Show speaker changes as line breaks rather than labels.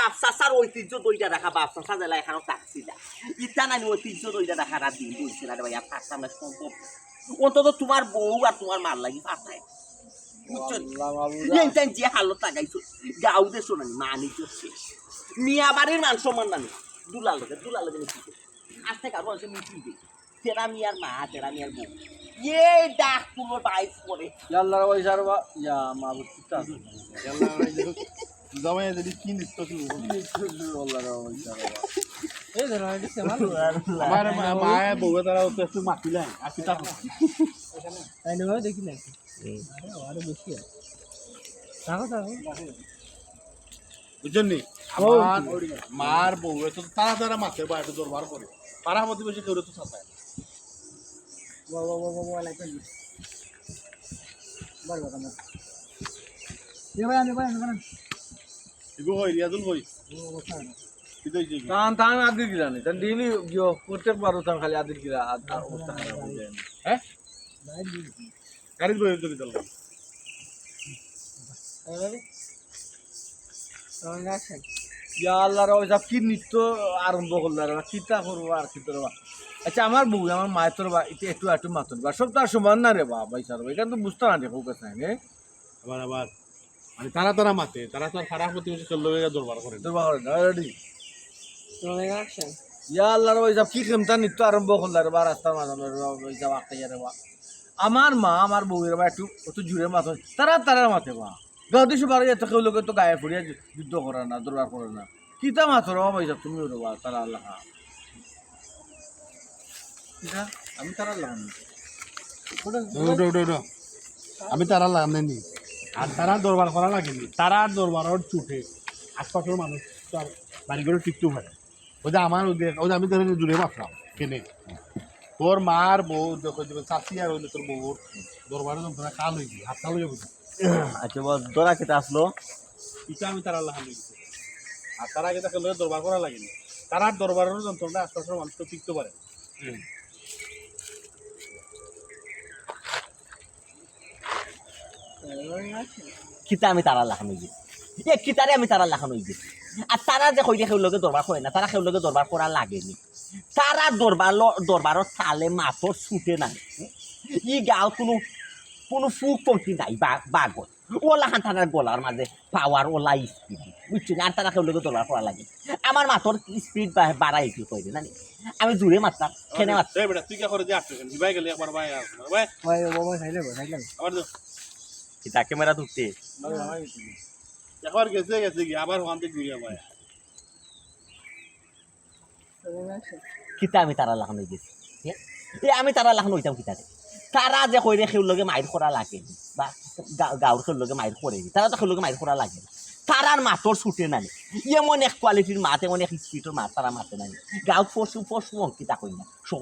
বাপ চাচার ঐতিহ্য দইটা রাখা বাপ চাচা জেলা এখানে তাকছি না ইটা নানি ঐতিহ্য দইটা রাখা রাত দিন বলছে না ভাই আর পারতাম না সম্ভব অন্তত তোমার বউ আর তোমার মার লাগি পাঠায় যে হালত লাগাইছো গাউ দে শোনানি মানি করছে মিয়া বাড়ির মান সম্মান নানি দুলাল লোকে দুলাল লোকে মিশি আস্তে কারও আছে মিশি দে। তেরা মিয়ার মা তেরা মিয়ার বউ। এ ডাক তুলো বাইস করে
আল্লাহর পয়সার বা ইয়া মাবুদ কিতা
জামাই যদি কি নিত্য মায়ে বউয়ে তারা তো একটু পিতা
তাই নেবে দেখি না আরে বেশি থাকো থাকো
বুঝছেন আমার মার বউয়ে তো তারা তারা মাছে বা একটু দরবার করে পাড়া প্রতিবেশী কেউ তো
বাবা বাবা
এগো হই রিয়াজুল হই।
তান তান আদির গিরা নেই তান ডেইলি গিয়ে প্রত্যেকবার তান খালি আদির গিরা আর আর অবস্থা খারাপ হয়ে যায়
হ্যাঁ? গাড়ি বই যদি দল
ইয়া আল্লাহর পয়সা কি নৃত্য আরম্ভ করল রে কিতা করব আর কি তোর আচ্ছা আমার বউ আমার মায়ের তোর বা এটা একটু একটু মাতন বা। সব তার সমান না রে বা রে এটা তো বুঝতে না রে ফোকাস নাই রে
আবার আবার। মানে তারা তারা মাতে তারা তো আর পাড়া প্রতিবেশী কেউ লোক দরবার করে
তোর বা করে না রেডি। ইয়া আল্লাহর পয়সা কি ক্ষমতা নৃত্য আরম্ভ করল রে বা রাস্তার মাঝে বা আমার মা আমার বউয়ের বা একটু একটু জুড়ে মাথা তারা তারা মাথে বা। দেশে বাড়ি এত কেউ লোকে তো গায়ে ফুরিয়ে যুদ্ধ করে না দরবার করে না। কিতা মাথর বা পয়সা তুমি রে বা তারা আল্লাহ। আমি তারা আল্লাহ
আমি তারা লাগাম নি আর তারা দরবার করা লাগেনি। তারা দরবারের চুটে আশপাশের মানুষ তার বাড়ি করে টিকতে পারে ওই যে আমার ওদের ওই যে আমি ধরে দূরে বাসলাম কেনে। তোর মার বউ যখন চাষি আর হইলে তোর বউর দরবারে যন্ত্রণা কাল হয়ে গিয়ে হাত কাল হয়ে গেছে।
আচ্ছা বস দরা খেতে আসলো?
এটা আমি তারা লেগেছে আর তারা আগে তাকে দরবার করা লাগেনি। তারা দরবারের যন্ত্রণা আশপাশের মানুষ তো টিকতে পারে
কিতা আমি তারা লাখানো গিয়ে এ কিতারে আমি তারা লাখানো গিয়ে আর তারা যে কইলে সেও লগে দরবার করে না তারা সেও লগে দরবার করা লাগেনি তারা দরবার দরবারত চালে মাছর ছুটে নাই ই গাঁও কোনো কোনো ফুক পঙ্কি নাই বাগত। ওলা খান তারার গলার মাঝে পাওয়ার ওলা স্পিড। বুঝছি না? আর তারা কেউ লোকে দরবার করা লাগে। আমার মাথর স্পিড বাড়াই কি কইরে না? আমি জুড়ে মারতাম খেনে মারতাম
বেটা তুই কে করে যে আসছে ভাই গেলে একবার ভাই আসবে ভাই
ভাই বাবা সাইলে গো সাইলে
আবার
কিতা ক্যামেরা তুলতে
একবার গেছে গেছে কি আবার ওখান থেকে ঘুরে ভাই
কিতা আমি তারা লাগানো গেছি এ আমি তারা লাগানো হইতাম কিতারে তারা যে কইরে সেউর লগে মাইর করা লাগে বা গা- গাঁৱৰ সেউর লগে মাইর করে তারা তো সেউর লগে মাইর করা লাগে। না তারার মাতর ছুটে নানি এমন এক কোয়ালিটির মাছ এমন এক স্পিডের মাত তারা মাতে নানি গাঁৱত পশু পশু অঙ্কিতা কই না?